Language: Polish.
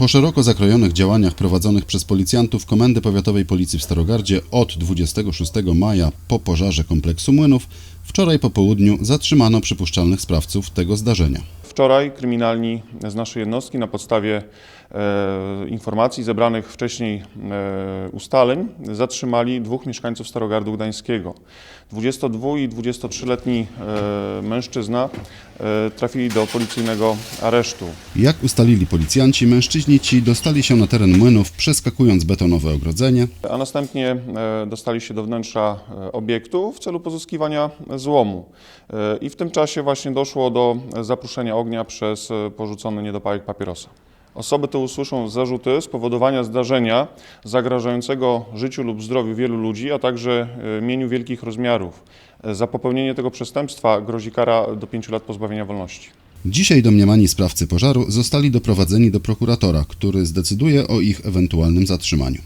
Po szeroko zakrojonych działaniach prowadzonych przez policjantów Komendy Powiatowej Policji w Starogardzie od 26 maja po pożarze kompleksu młynów, wczoraj po południu zatrzymano przypuszczalnych sprawców tego zdarzenia. Wczoraj kryminalni z naszej jednostki na podstawie e, informacji zebranych wcześniej e, ustaleń zatrzymali dwóch mieszkańców Starogardu Gdańskiego. 22 i 23-letni e, mężczyzna trafili do policyjnego aresztu. Jak ustalili policjanci, mężczyźni ci dostali się na teren młynów, przeskakując betonowe ogrodzenie, a następnie e, dostali się do wnętrza e, obiektu w celu pozyskiwania złomu. E, I w tym czasie właśnie doszło do zapruszenia ognia przez e, porzucony niedopałek papierosa. Osoby te usłyszą zarzuty spowodowania zdarzenia zagrażającego życiu lub zdrowiu wielu ludzi, a także e, mieniu wielkich rozmiarów. E, Za popełnienie tego przestępstwa grozi kara do 5 lat pozbawienia wolności. Dzisiaj domniemani sprawcy pożaru zostali doprowadzeni do prokuratora, który zdecyduje o ich ewentualnym zatrzymaniu.